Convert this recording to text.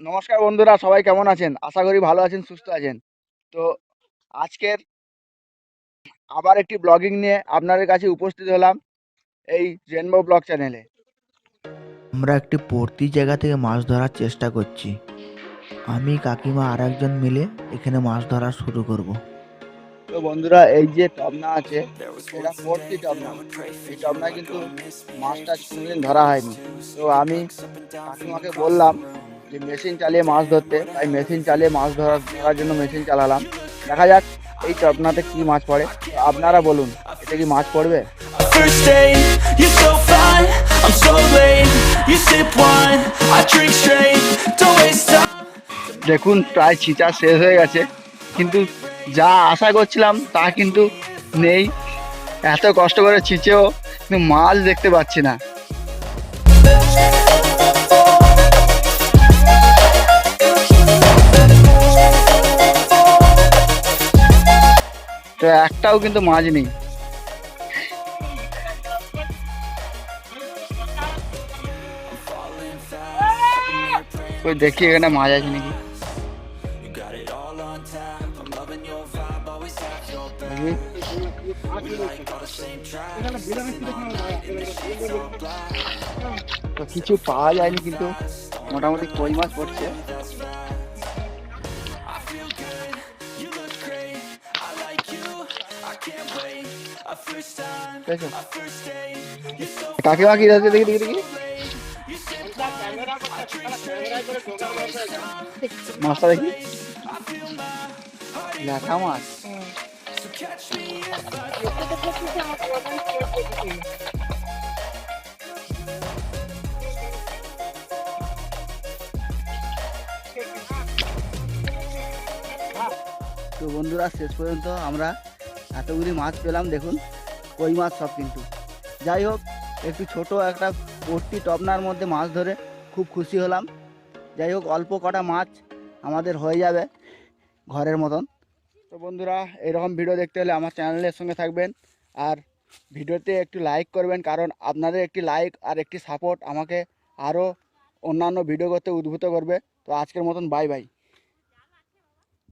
নমস্কার বন্ধুরা সবাই কেমন আছেন? আশা করি ভালো আছেন সুস্থ আছেন। তো আজকের আবার একটি ব্লগিং নিয়ে আপনাদের কাছে উপস্থিত হলাম এই রেনবো ব্লগ চ্যানেলে আমরা একটি পড়তি জায়গা থেকে মাছ ধরার চেষ্টা করছি। আমি কাকিমা আর একজন মিলে এখানে মাছ ধরা শুরু করব। তো বন্ধুরা এই যে টবনা আছে এটা পড়তি টবনা। এই টবনা কিন্তু মাছটা কোনোদিন ধরা হয়নি। তো আমি কাকিমাকে বললাম যে মেশিন চালিয়ে মাছ ধরতে তাই মেশিন চালিয়ে মাছ ধরার ধরার জন্য মেশিন চালালাম। দেখা যাক এই টবনাতে কি মাছ পড়ে। আপনারা বলুন এটা কি মাছ পড়বে. দেখুন প্রায় ছিচা শেষ হয়ে গেছে। কিন্তু যা আশা করছিলাম তা কিন্তু নেই। এত কষ্ট করে ছিচেও কিন্তু মাছ দেখতে পাচ্ছি না। তো একটাও কিন্তু মাছ নেই। দেখি এখানে মাছ আছে নাকি। তো কিছু পাওয়া যায়নি কিন্তু মোটামুটি কই মাছ পড়ছে। ঠিক আছে? কাকিমা কি আছে? দেখি দেখি দেখি। মাছটা দেখি। ল্যাঠা মাছ। তো বন্ধুরা, শেষ পর্যন্ত আমরা এতগুলি মাছ পেলাম দেখুন, কই মাছ সব কিন্তু। যাই হোক, একটু ছোট একটা পট্টি টপনার মধ্যে মাছ ধরে খুব খুশি হলাম। যাই হোক, অল্প কটা মাছ আমাদের হয়ে যাবে ঘরের মতন। তো বন্ধুরা, এরকম ভিডিও দেখতে হলে আমার চ্যানেলের সঙ্গে থাকবেন আর ভিডিওতে একটু লাইক করবেন, কারণ আপনাদের একটি লাইক আর একটি সাপোর্ট আমাকে আরও অন্যান্য ভিডিও করতে উদ্ভূত করবে। তো আজকের মতন বাই বাই